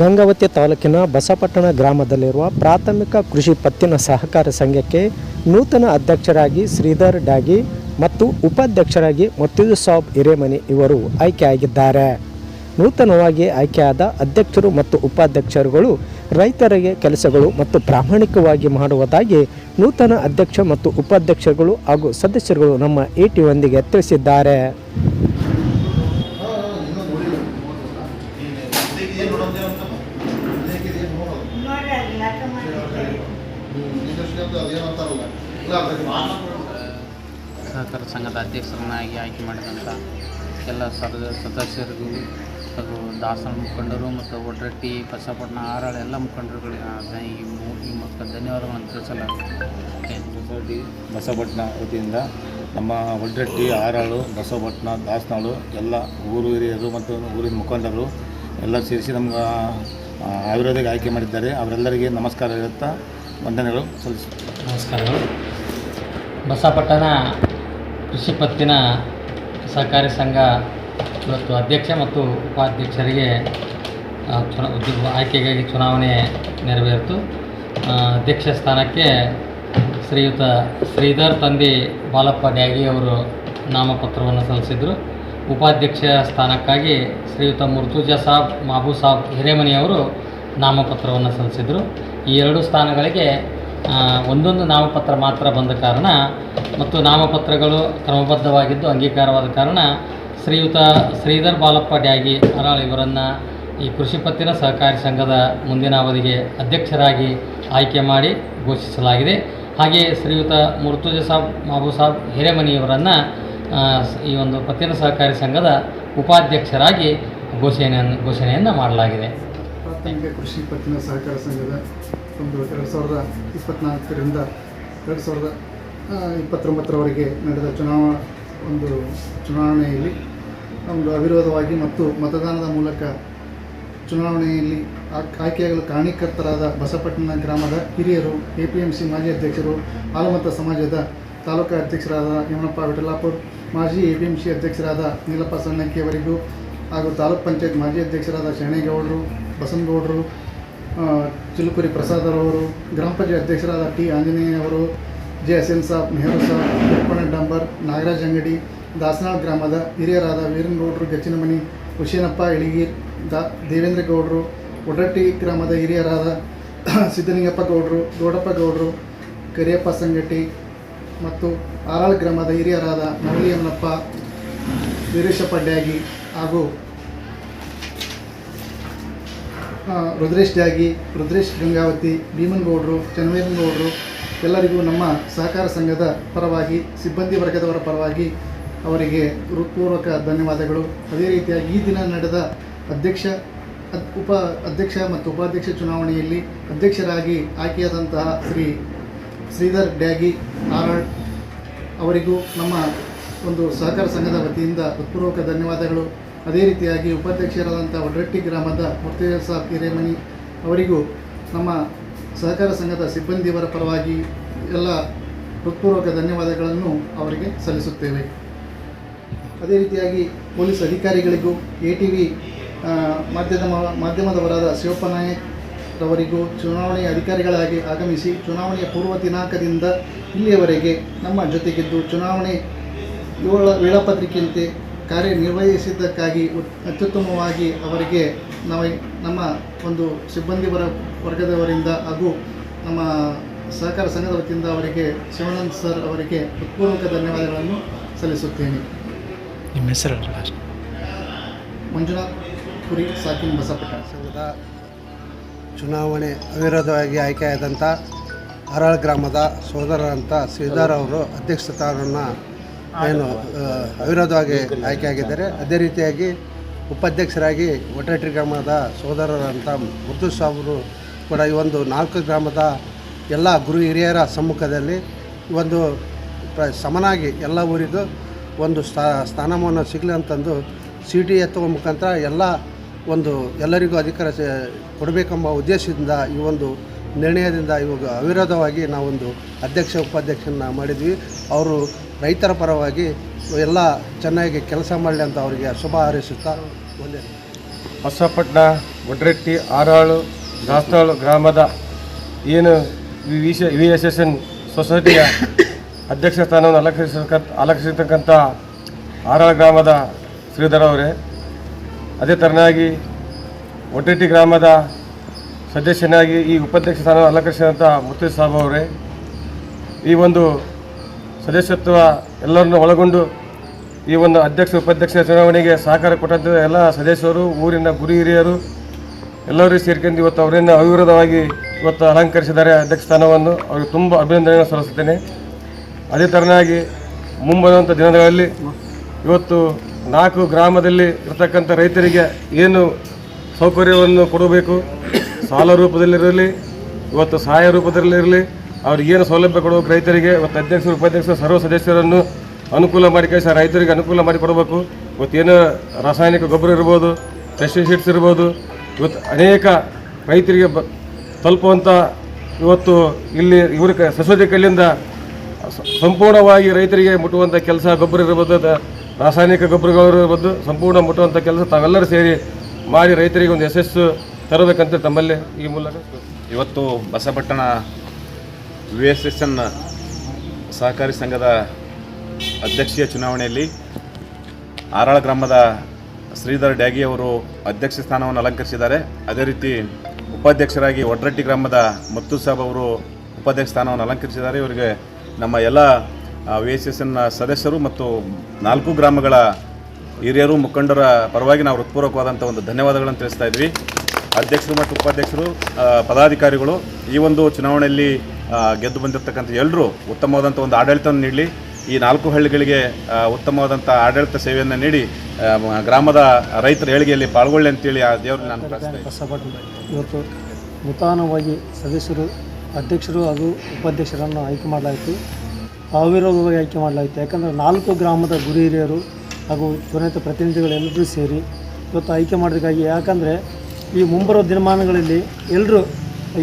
ಗಂಗಾವತಿ ತಾಲೂಕಿನ ಬಸಪಟ್ಟಣ ಗ್ರಾಮದಲ್ಲಿರುವ ಪ್ರಾಥಮಿಕ ಕೃಷಿ ಪತ್ತಿನ ಸಹಕಾರ ಸಂಘಕ್ಕೆ ನೂತನ ಅಧ್ಯಕ್ಷರಾಗಿ ಶ್ರೀಧರ್ ಡಾಗಿ ಮತ್ತು ಉಪಾಧ್ಯಕ್ಷರಾಗಿ ಮತ್ತಿದು ಸಾಬ್ ಹಿರೇಮನಿ ಇವರು ಆಯ್ಕೆಯಾಗಿದ್ದಾರೆ. ನೂತನವಾಗಿ ಆಯ್ಕೆಯಾದ ಅಧ್ಯಕ್ಷರು ಮತ್ತು ಉಪಾಧ್ಯಕ್ಷರುಗಳು ರೈತರಿಗೆ ಕೆಲಸಗಳು ಮತ್ತು ಪ್ರಾಮಾಣಿಕವಾಗಿ ಮಾಡುವುದಾಗಿ ನೂತನ ಅಧ್ಯಕ್ಷ ಮತ್ತು ಉಪಾಧ್ಯಕ್ಷರುಗಳು ಹಾಗೂ ಸದಸ್ಯರುಗಳು ನಮ್ಮ ಸಹಕಾರ ಸಂಘದ ಅಧ್ಯಕ್ಷರನ್ನಾಗಿ ಆಯ್ಕೆ ಮಾಡಿದಂಥ ಎಲ್ಲ ಸದ ಸದಸ್ಯರಿಗೂ ಹಾಗೂ ದಾಸನ ಮುಖಂಡರು ಮತ್ತು ಒಡ್ರಟ್ಟಿ ಬಸಪಟ್ಟಣ ಆರಾಳ ಎಲ್ಲ ಮುಖಂಡರುಗಳಿಗೆ ಈ ಮೂ- ಈ ಮೂಲಕ ಧನ್ಯವಾದಗಳನ್ನು ತಿಳಿಸಲಾಗುತ್ತೆ ಬಸವಪಟ್ಟಣ ವತಿಯಿಂದ ನಮ್ಮ ಒಡ್ರಟ್ಟಿ ಆರಾಳು ಬಸವಪಟ್ಟಣ ದಾಸನಾಳು ಎಲ್ಲ ಊರು ಹಿರಿಯರು ಮತ್ತು ಊರಿನ ಮುಖಂಡರು ಎಲ್ಲ ಸೇರಿಸಿ ನಮ್ಗೆ ಆಯುರ್ವೇದಕ್ಕೆ ಆಯ್ಕೆ ಮಾಡಿದ್ದಾರೆ. ಅವರೆಲ್ಲರಿಗೆ ನಮಸ್ಕಾರ ಇರುತ್ತಾ ವಂದನೆಗಳು ಸಲ್ಲಿಸಿ ನಮಸ್ಕಾರಗಳು. ಬಸಪಟ್ಟಣ ಕೃಷಿ ಪತ್ತಿನ ಸಹಕಾರಿ ಸಂಘ ಇವತ್ತು ಅಧ್ಯಕ್ಷ ಮತ್ತು ಉಪಾಧ್ಯಕ್ಷರಿಗೆ ಚುನ ಆಯ್ಕೆಗಾಗಿ ಚುನಾವಣೆ ನೆರವೇರಿತು. ಅಧ್ಯಕ್ಷ ಸ್ಥಾನಕ್ಕೆ ಶ್ರೀಯುತ ಶ್ರೀಧರ್ ತಂದೆ ಬಾಲಪ್ಪ ಡ್ಯಾಗಿ ಅವರು ನಾಮಪತ್ರವನ್ನು ಸಲ್ಲಿಸಿದರು. ಉಪಾಧ್ಯಕ್ಷ ಸ್ಥಾನಕ್ಕಾಗಿ ಶ್ರೀಯುತ ಮುರ್ತುಜಾ ಸಾಬ್, ಮಾಬು ಸಾಬ್ ಹಿರೇಮನಿಯವರು ನಾಮಪತ್ರವನ್ನು ಸಲ್ಲಿಸಿದರು. ಈ ಎರಡು ಸ್ಥಾನಗಳಿಗೆ ಒಂದೊಂದು ನಾಮಪತ್ರ ಮಾತ್ರ ಬಂದ ಕಾರಣ ಮತ್ತು ನಾಮಪತ್ರಗಳು ಕ್ರಮಬದ್ಧವಾಗಿದ್ದು ಅಂಗೀಕಾರವಾದ ಕಾರಣ ಶ್ರೀಯುತ ಶ್ರೀಧರ್ ಬಾಲಪ್ಪ ಡ್ಯಾಗಿ ಅರಾಳ್ ಇವರನ್ನು ಈ ಕೃಷಿ ಪತ್ತಿನ ಸಹಕಾರಿ ಸಂಘದ ಮುಂದಿನ ಅವಧಿಗೆ ಅಧ್ಯಕ್ಷರಾಗಿ ಆಯ್ಕೆ ಮಾಡಿ ಘೋಷಿಸಲಾಗಿದೆ. ಹಾಗೆಯೇ ಶ್ರೀಯುತ ಮುರ್ತುಜಾ ಸಾಬ್, ಮಾಬು ಸಾಬ್ ಹಿರೇಮನಿಯವರನ್ನು ಈ ಒಂದು ಪತ್ತಿನ ಸಹಕಾರಿ ಸಂಘದ ಉಪಾಧ್ಯಕ್ಷರಾಗಿ ಘೋಷಣೆಯನ್ನು ಘೋಷಣೆಯನ್ನು ಮಾಡಲಾಗಿದೆ. ಪ್ರಾಥಮಿಕ ಕೃಷಿ ಪತ್ತಿನ ಸಹಕಾರ ಸಂಘದ ಒಂದು ಎರಡು ಸಾವಿರದ ಇಪ್ಪತ್ನಾಲ್ಕರಿಂದ ಎರಡು ಸಾವಿರದ ಇಪ್ಪತ್ತೊಂಬತ್ತರವರೆಗೆ ನಡೆದ ಚುನಾವಣಾ ಒಂದು ಚುನಾವಣೆಯಲ್ಲಿ ಒಂದು ಅವಿರೋಧವಾಗಿ ಮತ್ತು ಮತದಾನದ ಮೂಲಕ ಚುನಾವಣೆಯಲ್ಲಿ ಆಯ್ಕೆಯಾಗಲು ಕಾರಣೀಕರ್ತರಾದ ಬಸಪಟ್ಟಣ ಗ್ರಾಮದ ಹಿರಿಯರು ಎ ಪಿ ಎಂ ಸಿ ಮಾಜಿ ಅಧ್ಯಕ್ಷರು ಆಲಮತ ಸಮಾಜದ ತಾಲೂಕಾ ಅಧ್ಯಕ್ಷರಾದ ಯಮನಪ್ಪ ವಿಠಲಾಪುರ್, ಮಾಜಿ ಎ ಪಿ ಎಂ ಸಿ ಅಧ್ಯಕ್ಷರಾದ ನೀಲಪ್ಪ ಸಣ್ಣಕ್ಕಿ ಅವರಿಗೂ ಹಾಗೂ ತಾಲೂಕ್ ಪಂಚಾಯತ್ ಮಾಜಿ ಅಧ್ಯಕ್ಷರಾದ ಶರಣೇಗೌಡರು, ಬಸನಗೌಡರು ಚಿಲುಕುರಿ ಪ್ರಸಾದರವರು ಗ್ರಾಮ ಪಂಚಾಯತ್ ಅಧ್ಯಕ್ಷರಾದ ಟಿ ಆಂಜನೇಯ ಅವರು, ಜೆ ಹಸೇನ್ ಸಾಬ್, ನೆಹರು ಸಾಬ್ ತಿಪ್ಪಣ್ಣ ಡಂಬರ್, ನಾಗರಾಜ್ ಅಂಗಡಿ, ದಾಸನಾಳ್ ಗ್ರಾಮದ ಹಿರಿಯರಾದ ವೀರನಗೌಡರು, ಗಚ್ಚಿನಮನಿ ಹುಶೇನಪ್ಪ ಇಳಿಗೀರ್ ದಾ, ದೇವೇಂದ್ರ ಗೌಡರು ಒಡಟ್ಟಿ ಗ್ರಾಮದ ಹಿರಿಯರಾದ ಸಿದ್ದಲಿಂಗಪ್ಪ ಗೌಡರು ಗೌಡಪ್ಪ ಗೌಡರು, ಕರಿಯಪ್ಪ ಸಂಗಟಿ ಮತ್ತು ಆರಾಳ್ ಗ್ರಾಮದ ಹಿರಿಯರಾದ ಮೌಲಿಯಮ್ಮನಪ್ಪ ವೀರೇಶ ಪಡ್ಡ್ಯಾಗಿ ಹಾಗೂ ರುದ್ರೇಶ್ ಡ್ಯಾಗಿ ರುದ್ರೇಶ್ ಗಂಗಾವತಿ ಭೀಮನ್ಗೌಡರು ಚನ್ನವೀರನಗೌಡರು ಎಲ್ಲರಿಗೂ ನಮ್ಮ ಸಹಕಾರ ಸಂಘದ ಪರವಾಗಿ, ಸಿಬ್ಬಂದಿ ವರ್ಗದವರ ಪರವಾಗಿ ಅವರಿಗೆ ಹೃತ್ಪೂರ್ವಕ ಧನ್ಯವಾದಗಳು. ಅದೇ ರೀತಿಯಾಗಿ ಈ ದಿನ ನಡೆದ ಅಧ್ಯಕ್ಷ, ಉಪ, ಅಧ್ಯಕ್ಷ ಮತ್ತು ಉಪಾಧ್ಯಕ್ಷ ಚುನಾವಣೆಯಲ್ಲಿ ಅಧ್ಯಕ್ಷರಾಗಿ ಆಯ್ಕೆಯಾದಂತಹ ಶ್ರೀ ಶ್ರೀಧರ್ ಡ್ಯಾಗಿ ಆರಾಳ್ ಅವರಿಗೂ ನಮ್ಮ ಒಂದು ಸಹಕಾರ ಸಂಘದ ವತಿಯಿಂದ ಹೃತ್ಪೂರ್ವಕ ಧನ್ಯವಾದಗಳು. ಅದೇ ರೀತಿಯಾಗಿ ಉಪಾಧ್ಯಕ್ಷರಾದಂಥ ಒಡ್ರಟ್ಟಿ ಗ್ರಾಮದ ಮುರ್ತೇಜ ಸಾಬ್ ಹಿರೇಮನಿ ಅವರಿಗೂ ನಮ್ಮ ಸಹಕಾರ ಸಂಘದ ಸಿಬ್ಬಂದಿಯವರ ಪರವಾಗಿ ಎಲ್ಲ ಹೃತ್ಪೂರ್ವಕ ಧನ್ಯವಾದಗಳನ್ನು ಅವರಿಗೆ ಸಲ್ಲಿಸುತ್ತೇವೆ. ಅದೇ ರೀತಿಯಾಗಿ ಪೊಲೀಸ್ ಅಧಿಕಾರಿಗಳಿಗೂ, ಎ ಟಿ ವಿ ಮಾಧ್ಯಮ, ಮಾಧ್ಯಮದವರಾದ ಶಿವಪ್ಪ ನಾಯಕ್ ರವರಿಗೂ ಚುನಾವಣೆಯ ಅಧಿಕಾರಿಗಳಾಗಿ ಆಗಮಿಸಿ ಚುನಾವಣೆಯ ಪೂರ್ವ ದಿನಾಂಕದಿಂದ ಇಲ್ಲಿಯವರೆಗೆ ನಮ್ಮ ಜೊತೆಗಿದ್ದು ಚುನಾವಣೆ ವೇಳ ವೇಳಾಪತ್ರಿಕೆಯಂತೆ ಕಾರ್ಯನಿರ್ವಹಿಸಿದ್ದಕ್ಕಾಗಿ ಉತ್- ಅತ್ಯುತ್ತಮವಾಗಿ ಅವರಿಗೆ ನಾವು ನಮ್ಮ ಒಂದು ಸಿಬ್ಬಂದಿ ವರ ವರ್ಗದವರಿಂದ ಹಾಗೂ ನಮ್ಮ ಸಹಕಾರ ಸಂಘದ ವತಿಯಿಂದ ಅವರಿಗೆ ಶಿವಾನಂದ್ ಸರ್ ಅವರಿಗೆ ಹೃತ್ಪೂರ್ವಕ ಧನ್ಯವಾದಗಳನ್ನು ಸಲ್ಲಿಸುತ್ತೇನೆ. ನಿಮ್ಮ ಹೆಸರು ಮಂಜುನಾಥ್ ಪುರಿ ಸಾಕಿನ್ ಬಸಪಟ್ಟ. ಸಂಘದ ಚುನಾವಣೆ ಅವಿರೋಧವಾಗಿ ಆಯ್ಕೆಯಾದಂಥ ಹರಾಳ್ ಗ್ರಾಮದ ಸೋದರರಂಥ ಶ್ರೀಧರ್ ಅವರು ಅಧ್ಯಕ್ಷ ಸ್ಥಾನವನ್ನು ಏನು ಅವಿರೋಧವಾಗಿ ಆಯ್ಕೆಯಾಗಿದ್ದಾರೆ. ಅದೇ ರೀತಿಯಾಗಿ ಉಪಾಧ್ಯಕ್ಷರಾಗಿ ಒಟ್ರಟ್ಟಿ ಗ್ರಾಮದ ಸೋದರರಂಥ ಮುರ್ದು ಸಾಬರು ಕೂಡ ಈ ಒಂದು ನಾಲ್ಕು ಗ್ರಾಮದ ಎಲ್ಲ ಗುರು ಹಿರಿಯರ ಸಮ್ಮುಖದಲ್ಲಿ ಒಂದು ಪ್ರ, ಸಮನಾಗಿ ಎಲ್ಲ ಊರಿಗೂ ಒಂದು ಸ್ಥಾ, ಸ್ಥಾನಮಾನ ಸಿಗಲಿ ಅಂತಂದು ಸಿ ಟಿ ಎತ್ತುವ ಮುಖಾಂತರ ಎಲ್ಲ ಒಂದು ಎಲ್ಲರಿಗೂ ಅಧಿಕಾರ ಕೊಡಬೇಕೆಂಬ ಉದ್ದೇಶದಿಂದ ಈ ಒಂದು ನಿರ್ಣಯದಿಂದ ಇವಾಗ ಅವಿರೋಧವಾಗಿ ನಾವೊಂದು ಅಧ್ಯಕ್ಷ, ಉಪಾಧ್ಯಕ್ಷನ ಮಾಡಿದ್ವಿ. ಅವರು ರೈತರ ಪರವಾಗಿ ಎಲ್ಲ ಚೆನ್ನಾಗಿ ಕೆಲಸ ಮಾಡಲಿ ಅಂತ ಅವರಿಗೆ ಶುಭ ಹಾರೈಸುತ್ತಾ ಒಂದೇ. ಹೊಸಪಟ್ಟಣ ಒಡ್ರೆಟ್ಟಿ ಆರಾಳು, ದಾಸ್ತಾಳು ಗ್ರಾಮದ ಏನು V V S S N ಸೊಸೈಟಿಯ ಅಧ್ಯಕ್ಷ ಸ್ಥಾನವನ್ನು ಅಲಂಕರಿಸತಕ್ಕ ಅಲಂಕರಿಸತಕ್ಕಂಥ ಆರಾಳು ಗ್ರಾಮದ ಶ್ರೀಧರ್ ಅವರೇ ಅದೇ ಥರನಾಗಿ ಒಟ್ಟಿಟ್ಟಿ ಗ್ರಾಮದ ಸದಸ್ಯನಾಗಿ ಈ ಉಪಾಧ್ಯಕ್ಷ ಸ್ಥಾನ ಅಲಂಕರಿಸಿದಂಥ ಮುತ್ತು ಸಾಬ್ ಅವರೇ. ಈ ಒಂದು ಸದಸ್ಯತ್ವ ಎಲ್ಲರನ್ನು ಒಳಗೊಂಡು ಈ ಒಂದು ಅಧ್ಯಕ್ಷ ಉಪಾಧ್ಯಕ್ಷ ಚುನಾವಣೆಗೆ ಸಹಕಾರ ಕೊಟ್ಟಂಥ ಎಲ್ಲ ಸದಸ್ಯರು, ಊರಿನ ಗುರು ಹಿರಿಯರು, ಎಲ್ಲರೂ ಸೇರ್ಕೊಂಡು ಇವತ್ತು ಅವರನ್ನು ಅವಿರೋಧವಾಗಿ ಇವತ್ತು ಅಲಂಕರಿಸಿದ್ದಾರೆ ಅಧ್ಯಕ್ಷ ಸ್ಥಾನವನ್ನು. ಅವರಿಗೆ ತುಂಬ ಅಭಿನಂದನೆಯನ್ನು ಸಲ್ಲಿಸುತ್ತೇನೆ. ಅದೇ ಥರನಾಗಿ ಮುಂಬರುವಂಥ ದಿನಗಳಲ್ಲಿ ಇವತ್ತು ನಾಲ್ಕು ಗ್ರಾಮದಲ್ಲಿ ಇರತಕ್ಕಂಥ ರೈತರಿಗೆ ಏನು ಸೌಕರ್ಯವನ್ನು ಕೊಡಬೇಕು? ಸಾಲ ರೂಪದಲ್ಲಿರಲಿ, ಇವತ್ತು ಸಹಾಯ ರೂಪದಲ್ಲಿರಲಿ ಅವ್ರಿಗೆ ಏನು ಸೌಲಭ್ಯ ಕೊಡಬೇಕು ರೈತರಿಗೆ? ಇವತ್ತು ಅಧ್ಯಕ್ಷರು, ಉಪಾಧ್ಯಕ್ಷರು, ಸರ್ವ ಸದಸ್ಯರನ್ನು ಅನುಕೂಲ ಮಾಡಿ ಕಳಿಸಿ, ರೈತರಿಗೆ ಅನುಕೂಲ ಮಾಡಿ ಕೊಡಬೇಕು. ಇವತ್ತೇನು ರಾಸಾಯನಿಕ ಗೊಬ್ಬರ ಇರ್ಬೋದು ಪೆಸ್ಟಿಸೈಡ್ಸ್ ಇರ್ಬೋದು, ಇವತ್ತು ಅನೇಕ ರೈತರಿಗೆ ಬ ತಲುಪುವಂಥ ಇವತ್ತು ಇಲ್ಲಿ ಇವ್ರ ಸಸೋದಿ ಕಲ್ಲಿಂದ ಸಂಪೂರ್ಣವಾಗಿ ರೈತರಿಗೆ ಮುಟ್ಟುವಂಥ ಕೆಲಸ, ಗೊಬ್ಬರ ಇರ್ಬೋದು ರಾಸಾಯನಿಕ ಗೊಬ್ಬರಗಳು ಬದ್ದು ಸಂಪೂರ್ಣ ಮುಟ್ಟುವಂಥ ಕೆಲಸ ತಾವೆಲ್ಲರೂ ಸೇರಿ ಮಾಡಿ ರೈತರಿಗೆ ಒಂದು ಯಶಸ್ಸು ತರಬೇಕಂತ ತಮ್ಮಲ್ಲಿ ಈ ಮೂಲಕ. ಇವತ್ತು Basapattana V S S N ಸಹಕಾರಿ ಸಂಘದ ಅಧ್ಯಕ್ಷೀಯ ಚುನಾವಣೆಯಲ್ಲಿ ಆರಾಳ ಗ್ರಾಮದ ಶ್ರೀಧರ್ ಡ್ಯಾಗಿ ಅವರು ಅಧ್ಯಕ್ಷ ಸ್ಥಾನವನ್ನು ಅಲಂಕರಿಸಿದ್ದಾರೆ. ಅದೇ ರೀತಿ ಉಪಾಧ್ಯಕ್ಷರಾಗಿ ಒಡ್ರಟ್ಟಿ ಗ್ರಾಮದ ಮತ್ತು ಸಾಬ್ ಅವರು ಉಪಾಧ್ಯಕ್ಷ ಸ್ಥಾನವನ್ನು ಅಲಂಕರಿಸಿದ್ದಾರೆ. ಇವರಿಗೆ ನಮ್ಮ ಎಲ್ಲ ವಿ ಎಸ್ ಎಸ್ ಎನ್ ಸದಸ್ಯರು ಮತ್ತು ನಾಲ್ಕು ಗ್ರಾಮಗಳ ಹಿರಿಯರು ಮುಖಂಡರ ಪರವಾಗಿ ನಾವು ಹೃತ್ಪೂರ್ವಕವಾದಂಥ ಒಂದು ಧನ್ಯವಾದಗಳನ್ನು ತಿಳಿಸ್ತಾ ಇದ್ವಿ. ಅಧ್ಯಕ್ಷರು ಮತ್ತು ಉಪಾಧ್ಯಕ್ಷರು ಪದಾಧಿಕಾರಿಗಳು ಈ ಒಂದು ಚುನಾವಣೆಯಲ್ಲಿ ಗೆದ್ದು ಬಂದಿರತಕ್ಕಂಥ ಎಲ್ಲರೂ ಉತ್ತಮವಾದಂಥ ಒಂದು ಆಡಳಿತವನ್ನು ನೀಡಲಿ. ಈ ನಾಲ್ಕು ಹಳ್ಳಿಗಳಿಗೆ ಉತ್ತಮವಾದಂಥ ಆಡಳಿತ ಸೇವೆಯನ್ನು ನೀಡಿ ಗ್ರಾಮದ ರೈತರ ಏಳಿಗೆಯಲ್ಲಿ ಪಾಲ್ಗೊಳ್ಳಿ ಅಂತೇಳಿ ಆ ದೇವರು ನಾನು ಇವತ್ತು ನೂತನವಾಗಿ ಸದಸ್ಯರು ಅಧ್ಯಕ್ಷರು ಹಾಗೂ ಉಪಾಧ್ಯಕ್ಷರನ್ನು ಆಯ್ಕೆ ಮಾಡಲಾಯಿತು. ಅವಿರೋಧವಾಗಿ ಆಯ್ಕೆ ಮಾಡಲಾಯಿತು ಯಾಕಂದರೆ ನಾಲ್ಕು ಗ್ರಾಮದ ಗುರು ಹಿರಿಯರು ಹಾಗೂ ಚುನಾಯಿತ ಪ್ರತಿನಿಧಿಗಳೆಲ್ಲರೂ ಸೇರಿ ಇವತ್ತು ಆಯ್ಕೆ ಮಾಡೋದಕ್ಕಾಗಿ. ಯಾಕಂದರೆ ಈ ಮುಂಬರುವ ದಿನಮಾನಗಳಲ್ಲಿ ಎಲ್ಲರೂ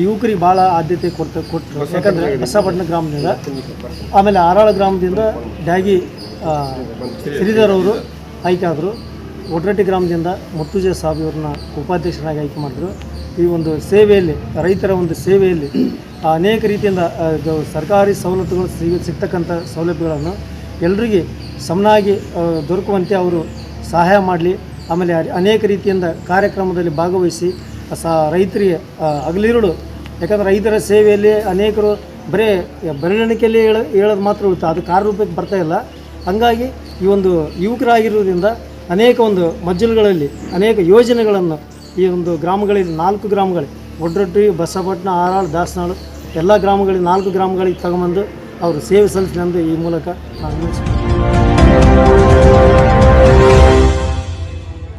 ಯುವಕರಿಗೆ ಭಾಳ ಆದ್ಯತೆ ಕೊಡ್ತ ಕೊಟ್ಟರು ಯಾಕಂದರೆ ಹೊಸಪಟ್ಟಣ ಗ್ರಾಮದಿಂದ, ಆಮೇಲೆ ಆರಾಳ ಗ್ರಾಮದಿಂದ ಡ್ಯಾಗಿ ಶ್ರೀಧರ್ ಅವರು ಆಯ್ಕೆ ಆದರು. ಒಡ್ರಟ್ಟಿ ಗ್ರಾಮದಿಂದ ಮುತ್ತುಜಯ ಸಾಬ್ ಇವ್ರನ್ನ ಉಪಾಧ್ಯಕ್ಷರಾಗಿ ಆಯ್ಕೆ ಮಾಡಿದ್ರು. ಈ ಒಂದು ಸೇವೆಯಲ್ಲಿ, ರೈತರ ಒಂದು ಸೇವೆಯಲ್ಲಿ ಅನೇಕ ರೀತಿಯಿಂದ ಸರ್ಕಾರಿ ಸವಲತ್ತುಗಳು ಸಿಗ, ಸಿಗ್ತಕ್ಕಂಥ ಸೌಲಭ್ಯಗಳನ್ನು ಎಲ್ರಿಗೆ ಸಮನಾಗಿ ದೊರಕುವಂತೆ ಅವರು ಸಹಾಯ ಮಾಡಲಿ. ಆಮೇಲೆ ಅನೇಕ ರೀತಿಯಿಂದ ಕಾರ್ಯಕ್ರಮದಲ್ಲಿ ಭಾಗವಹಿಸಿ, ಸ, ರೈತರಿಗೆ ಅಗಲಿರುಳು ಯಾಕಂದರೆ ರೈತರ ಸೇವೆಯಲ್ಲಿ ಅನೇಕರು ಬರೀ ಬೆರಳಿಣಿಕೆಯಲ್ಲಿ ಹೇಳ, ಹೇಳೋದು ಮಾತ್ರ ಉಳಿತು ಅದು ಕಾರ್ಯರೂಪಕ್ಕೆ ಬರ್ತಾ ಇಲ್ಲ. ಹಂಗಾಗಿ ಈ ಒಂದು ಯುವಕರಾಗಿರೋದ್ರಿಂದ ಅನೇಕ ಒಂದು ಮಜ್ಜಲುಗಳಲ್ಲಿ ಅನೇಕ ಯೋಜನೆಗಳನ್ನು ಈ ಒಂದು ಗ್ರಾಮಗಳಲ್ಲಿ, ನಾಲ್ಕು ಗ್ರಾಮಗಳಿಗೆ ಒಡ್ರೊಟ್ಟಿ ಬಸವಪಟ್ಟಣ ಆರಾಳು ದಾಸನಾಳು ಎಲ್ಲ ಗ್ರಾಮಗಳಿಗೆ ನಾಲ್ಕು ಗ್ರಾಮಗಳಿಗೆ ತಗೊಂಬಂದು ಅವರು ಸೇವೆ ಸಲ್ಲಿಸಿದಂದು ಈ ಮೂಲಕ ನಾನು.